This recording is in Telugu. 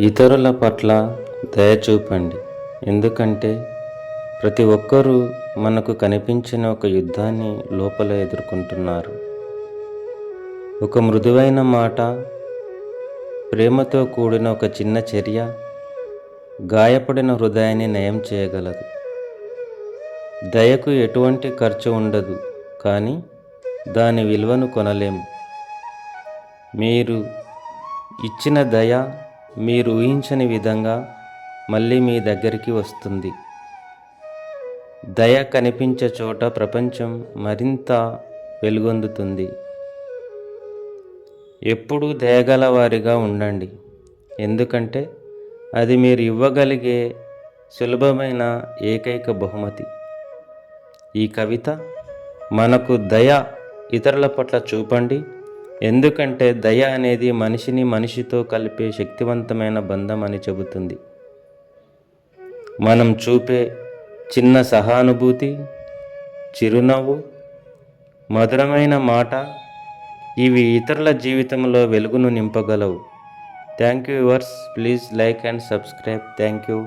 ఇతరుల పట్ల దయ చూపండి. ఎందుకంటే ప్రతి ఒక్కరూ మనకు కనిపించిన ఒక యుద్ధాన్ని లోపల ఎదుర్కొంటున్నారు. ఒక మృదువైన మాట ప్రేమతో కూడిన ఒక చిన్న చర్య గాయపడిన హృదయాన్ని నయం చేయగలదు. దయకు ఎటువంటి ఖర్చు ఉండదు కానీ దాని విలువను కొనలేము. మీరు ఇచ్చిన దయ మీరు ఊహించని విధంగా మళ్ళీ మీ దగ్గరికి వస్తుంది. దయ కనిపించే చోట ప్రపంచం మరింత వెలుగొందుతుంది. ఎప్పుడూ దయగల వారిగా ఉండండి. ఎందుకంటే అది మీరు ఇవ్వగలిగే సులభమైన ఏకైక బహుమతి. ఈ కవిత మనకు దయ ఇతరుల పట్ల చూపండి. ఎందుకంటే దయ అనేది మనిషిని మనిషితో కలిపే శక్తివంతమైన బంధం అని చెబుతుంది. మనం చూపే చిన్న సహానుభూతి చిరునవ్వు మధురమైన మాట ఇవి ఇతరుల జీవితంలో వెలుగును నింపగలవు. Thank you yours please like and subscribe thank you